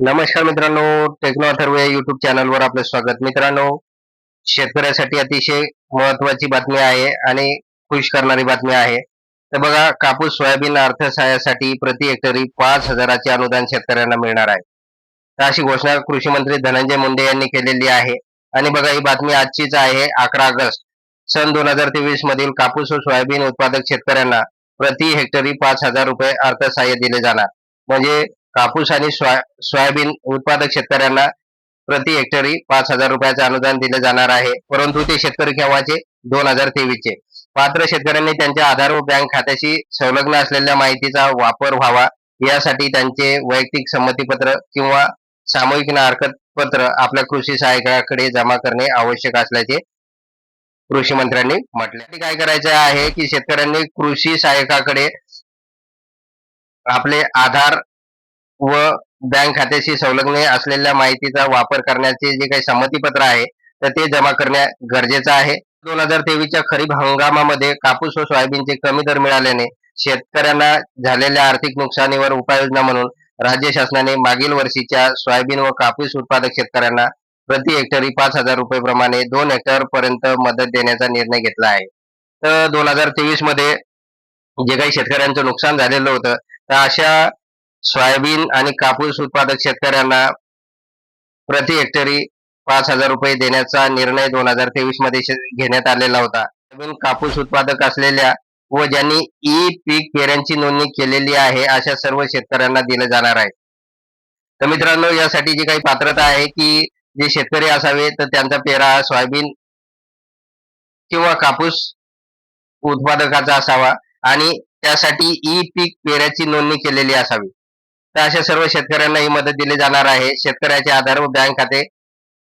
नमस्कार मित्रांनो टेक्नो अथर्व या युट्यूब चॅनलवर आपलं स्वागत. मित्रांनो शेतकऱ्यासाठी अतिशय महत्वाची बातमी आहे आणि खुश करणारी बातमी आहे. तर बघा कापूस सोयाबीन अर्थसहाय्यासाठी प्रति हेक्टरी पाच हजाराचे अनुदान शेतकऱ्यांना मिळणार आहे. तर अशी घोषणा कृषी मंत्री धनंजय मुंडे यांनी केलेली आहे. आणि बघा ही बातमी आजचीच आहे अकरा ऑगस्ट. सन दोन हजार तेवीस मधील कापूस व सोयाबीन उत्पादक शेतकऱ्यांना प्रति हेक्टरी पाच हजार रुपये अर्थसहाय्य दिले जाणार. म्हणजे कापूस आणि सोया सोयाबीन उत्पादक शेतकऱ्यांना प्रति हेक्टरी पाच हजार रुपयाचे अनुदान दिले जाणार आहे. परंतु ते शेतकरी केव्हाचे? दोन हजार तेवीसचे. पात्र शेतकऱ्यांनी त्यांच्या आधार व बँक खात्याशी संलग्न असलेल्या माहितीचा वापर व्हावा. यासाठी त्यांचे वैयक्तिक संमतीपत्र किंवा सामूहिक नारकत पत्र आपल्या कृषी सहाय्यकाकडे जमा करणे आवश्यक असल्याचे कृषी मंत्र्यांनी म्हटले. काय करायचे आहे की शेतकऱ्यांनी कृषी सहाय्यकाकडे आपले आधार व बँक खात्याशी संलग्न असलेल्या माहितीचा वापर करण्याचे जे काही संमतीपत्र आहे तर ते जमा करणे गरजेचं आहे. दोन हजार तेवीसच्या खरीप हंगामामध्ये कापूस व सोयाबीनचे कमी दर मिळाल्याने शेतकऱ्यांना झालेल्या आर्थिक नुकसानीवर उपाययोजना म्हणून राज्य शासनाने मागील वर्षीच्या सोयाबीन व कापूस उत्पादक शेतकऱ्यांना प्रति हेक्टरी पाच हजार रुपये प्रमाणे दोन हेक्टर पर्यंत मदत देण्याचा निर्णय घेतला आहे. तर दोन हजार तेवीसमध्ये जे काही शेतकऱ्यांचं नुकसान झालेलं होतं तर अशा सोयाबीन आणि कापूस उत्पादक शेतकऱ्यांना प्रति हेक्टरी पाच हजार रुपये देण्याचा निर्णय दोन हजार तेवीसमध्ये घेण्यात आलेला होता. सोयाबीन कापूस उत्पादक असलेल्या व ज्यांनी ई पीक पेऱ्यांची नोंदणी केलेली आहे अशा सर्व शेतकऱ्यांना दिले जाणार आहे. तर मित्रांनो यासाठी जी काही पात्रता आहे की जे शेतकरी असावे तर त्यांचा पेरा हा सोयाबीन किंवा कापूस उत्पादकाचा असावा आणि त्यासाठी ई पीक पेऱ्याची नोंदणी केलेली असावी. तर अशा सर्व शेतकऱ्यांना ही मदत दिली जाणार आहे. शेतकऱ्याचे आधार व बँक खाते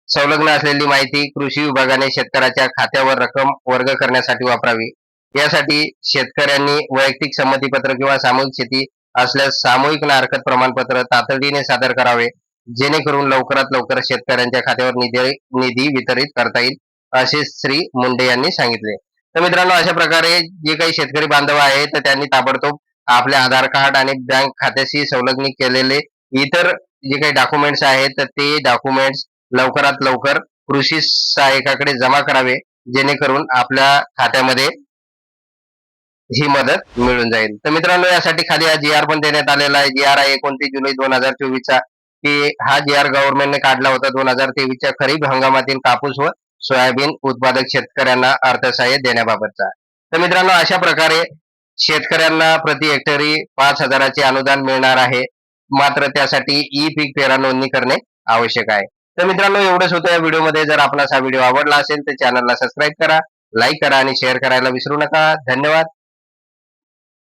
संलग्न असलेली माहिती कृषी विभागाने शेतकऱ्याच्या खात्यावर रक्कम वर्ग करण्यासाठी वापरावी. यासाठी शेतकऱ्यांनी वैयक्तिक संमतीपत्र किंवा सामूहिक शेती असल्यास सामूहिक नारकत प्रमाणपत्र तातडीने सादर करावे जेणेकरून लवकरात लवकर शेतकऱ्यांच्या खात्यावर निधी निधी वितरित करता येईल असे श्री मुंडे यांनी सांगितले. तर मित्रांनो अशा प्रकारे जे काही शेतकरी बांधव आहेत तर त्यांनी ताबडतोब आपले आधार कार्ड आणि बँक खात्याशी संलग्न केलेले इतर जे काही डॉक्युमेंट्स आहेत तर ते डॉक्युमेंट्स लवकरात लवकर कृषी सहाय्यकाकडे जमा करावे जेणेकरून आपल्या खात्यामध्ये ही मदत मिळून जाईल. तर मित्रांनो यासाठी खाली हा जी आर पण देण्यात आलेला आहे. जी आर आहे एकोणतीस जुलै दोन हजार चोवीसचा. की हा जी आर गव्हर्नमेंटने काढला होता दोन हजार तेवीसच्या खरीप हंगामातील कापूस व सोयाबीन उत्पादक शेतकऱ्यांना अर्थसहाय्य देण्याबाबतचा. तर मित्रांनो अशा प्रकारे शेतकऱ्यांना प्रति हेक्टरी पाच हजाराचे अनुदान मिळणार आहे. मात्र त्यासाठी ई पीक पेरा नोंदणी करणे आवश्यक आहे. तर मित्रांनो एवढंच होतं या व्हिडिओमध्ये. जर आपला हा व्हिडिओ आवडला असेल तर चॅनलला सबस्क्राईब करा लाईक करा आणि शेअर करायला विसरू नका. धन्यवाद.